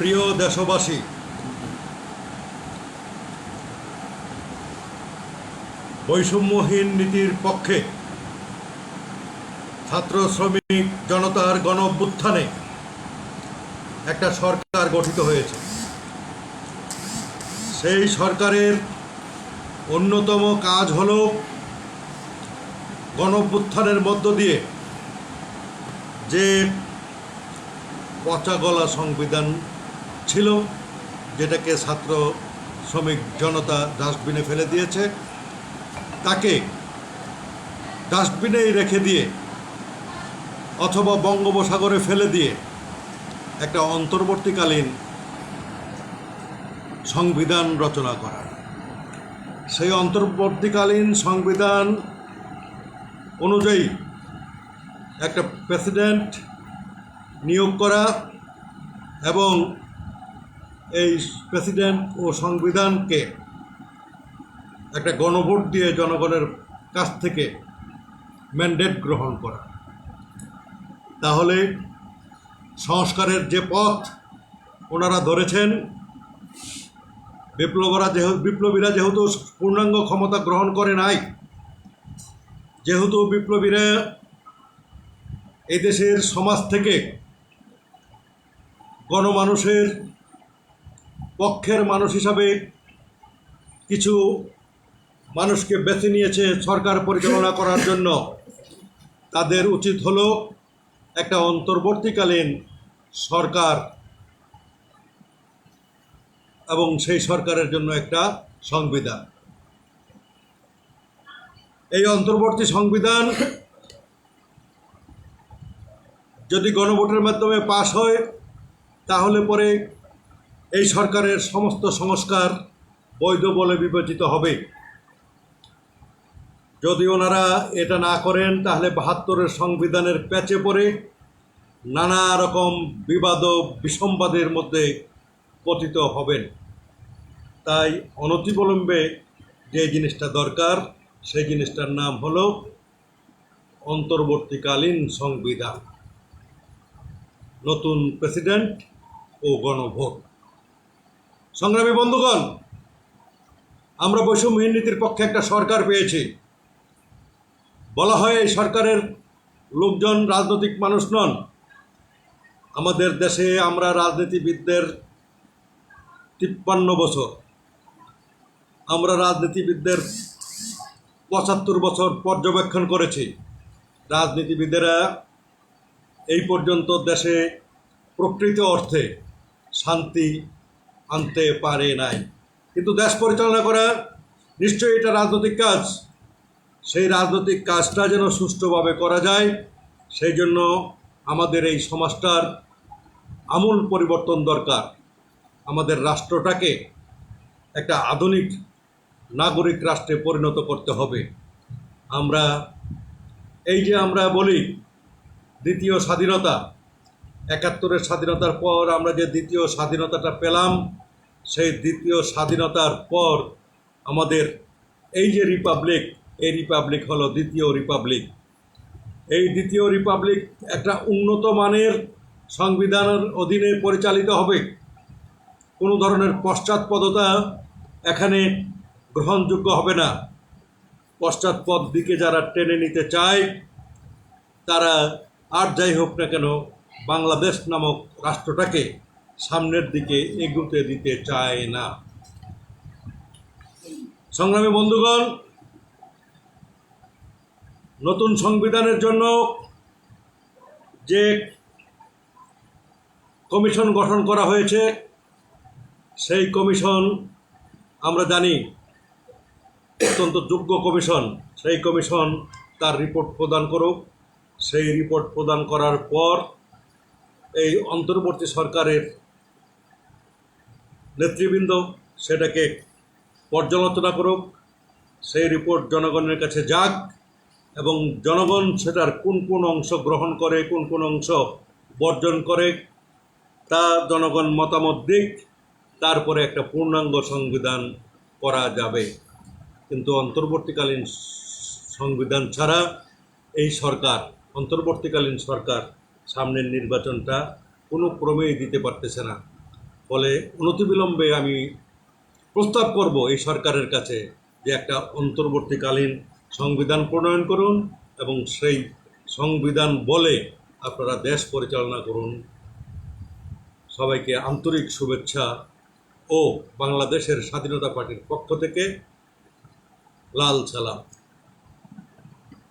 প্রিয় দেশবাসী, বৈষম্যহীন নীতির পক্ষে ছাত্র শ্রমিক জনতার গণ একটা সরকার গঠিত হয়েছে। সেই সরকারের অন্যতম কাজ হল গণ মধ্য দিয়ে যে পচা গলা সংবিধান ছিল, যেটাকে ছাত্র শ্রমিক জনতা ডাস্টবিনে ফেলে দিয়েছে। তাকে ডাস্টবিনেই রেখে দিয়ে অথবা বঙ্গোপসাগরে ফেলে দিয়ে একটা অন্তর্বর্তীকালীন সংবিধান রচনা করা। সেই অন্তর্বর্তীকালীন সংবিধান অনুযায়ী একটা প্রেসিডেন্ট নিয়োগ করা এবং এই প্রেসিডেন্ট ও সংবিধানকে একটা গণভোট দিয়ে জনগণের কাছ থেকে ম্যান্ডেট গ্রহণ করা। তাহলে সংস্কারের যে পথ ওনারা ধরেছেন, বিপ্লবরা যেহেতু, বিপ্লবীরা যেহেতু পূর্ণাঙ্গ ক্ষমতা গ্রহণ করে নাই, যেহেতু বিপ্লবীরা এই দেশের সমাজ থেকে গণমানুষের পক্ষের মানুষ হিসাবে কিছু মানুষকে বেছে নিয়েছে সরকার পরিচালনা করার জন্য। তাদের উচিত হলো একটা অন্তর্বর্তীকালীন সরকার এবং সেই সরকারের জন্য একটা সংবিধান। এই অন্তর্বর্তী সংবিধান যদি গণভোটের মাধ্যমে পাশ হয়, তাহলে পরে এই সরকারের সমস্ত সংস্কার বৈধ বলে বিবেচিত হবে। যদি ওনারা এটা না করেন, তাহলে বাহাত্তরের সংবিধানের প্যাচে পড়ে নানা রকম বিবাদ বিসম্বাদের মধ্যে পতিত হবেন। তাই অনতিবিলম্বে যে জিনিসটা দরকার, সেই জিনিসটার নাম হল অন্তর্বর্তীকালীন সংবিধান। নতুন প্রেসিডেন্ট ও গণভোট। সংগ্রামী বন্ধুগণ, আমরা বৈষম্যহীন নীতির পক্ষে একটা সরকার পেয়েছি। বলা হয় এই সরকারের লোকজন রাজনৈতিক মানুষ নন। আমাদের দেশে আমরা রাজনীতিবিদদের তিপ্পান্ন বছর, আমরা রাজনীতিবিদদের পঁচাত্তর বছর পর্যবেক্ষণ করেছি। রাজনীতিবিদেরা এই পর্যন্ত দেশে প্রকৃত অর্থে শান্তি আনতে পারে নাই। কিন্তু দেশ পরিচালনা করা নিশ্চয়ই এটা রাজনৈতিক কাজ। সেই রাজনৈতিক কাজটা যেন সুষ্ঠুভাবে করা যায়, সেই জন্য আমাদের এই সমাজটার আমূল পরিবর্তন দরকার। আমাদের রাষ্ট্রটাকে একটা আধুনিক নাগরিক রাষ্ট্রে পরিণত করতে হবে। আমরা, এই যে আমরা বলি, দ্বিতীয় স্বাধীনতা একাত্তরের স্বাধীনতার পর আমরা যে দ্বিতীয় স্বাধীনতাটা পেলাম, সেই দ্বিতীয় স্বাধীনতার পর আমাদের এই যে রিপাবলিক, এই রিপাবলিক হলো দ্বিতীয় রিপাবলিক। এই দ্বিতীয় রিপাবলিক একটা উন্নত মানের সংবিধানের অধীনে পরিচালিত হবে। কোনো ধরনের পশ্চাৎপদতা এখানে গ্রহণযোগ্য হবে না। পশ্চাৎপদ দিকে যারা টেনে নিতে চায়, তারা আর যাই হোক না কেন বাংলাদেশ নামক রাষ্ট্রটাকে সামনের দিকে এগুতে দিতে চায় না। সংগ্রামী বন্ধুগণ, নতুন সংবিধানের জন্য যে কমিশন গঠন করা হয়েছে, সেই কমিশন আমরা জানি, অত্যন্ত যোগ্য কমিশন। সেই কমিশন তার রিপোর্ট প্রদান করুক। সেই রিপোর্ট প্রদান করার পর এই অন্তর্বর্তী সরকারের নেতৃবৃন্দ সেটাকে পর্যালোচনা করুক, সেই রিপোর্ট জনগণের কাছে যাক এবং জনগণ সেটার কোন কোন অংশ গ্রহণ করে, কোন কোন অংশ বর্জন করে, তা জনগণ মতামত দিক, তারপরে একটা পূর্ণাঙ্গ সংবিধান করা যাবে। কিন্তু অন্তর্বর্তীকালীন সংবিধান ছাড়া এই সরকার, অন্তর্বর্তীকালীন সরকার সামনের নির্বাচনটা কোনো ক্রমেই দিতে পারতেছে না। ফলে অনতিবিলম্বে আমি প্রস্তাব করব এই সরকারের কাছে যে একটা অন্তর্বর্তীকালীন সংবিধান প্রণয়ন করুন এবং সেই সংবিধান বলে আপনারা দেশ পরিচালনা করুন। সবাইকে আন্তরিক শুভেচ্ছা ও বাংলাদেশের স্বাধীনতা পার্টির পক্ষ থেকে লাল সালাম।